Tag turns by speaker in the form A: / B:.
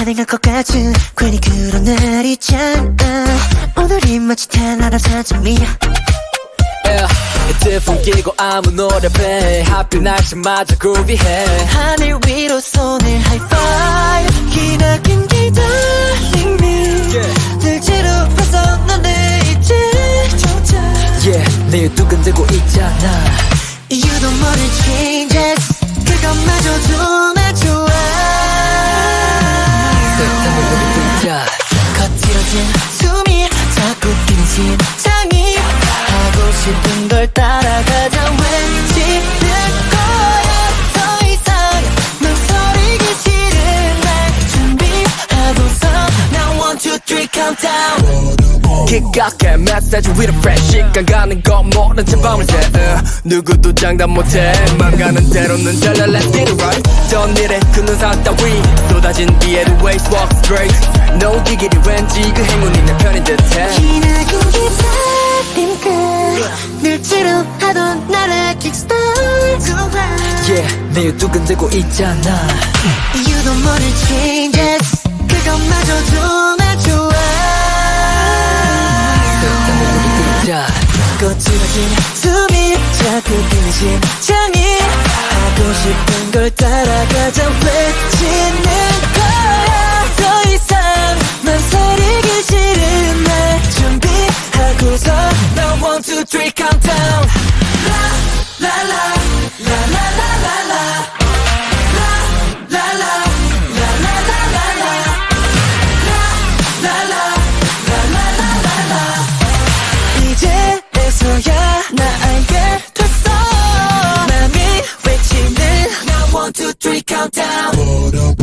A: 가능할 것 같은 괜히 그런 날 있잖아. 오늘이 마치 사정이야.
B: Yeah. 이제 풍기고 아무 노래 배 하필 날씨마저 그루비해.
A: 하늘 위로 손을 하이파이브 기나긴 기다린 늘 지루해서 너네 이제 조차
B: yeah. 내 두근대고 있잖아.
A: You don't wanna changes. 그것마저도 나 좋아
B: 기각해. 메시지 위로 fresh 시간 가는 거 모른 채 밤을 새 uh. 누구도 장담 못해. 맘 가는 대로는 잘라. Let's get it right. 전 일에 그 눈상 따위 쏟아진 뒤에도 waste walk straight. No diggity 왠지 그 행운이 내 편인 듯해.
A: 기나긴 기다림 끝 늘 지루하던 나를 kickstart.
B: yeah 내 두근대고 있잖아.
A: You don't wanna changes. 그것마저도 거칠어진 숨이 자꾸 뛰는 심장이 하고 싶은 걸따 Hold up.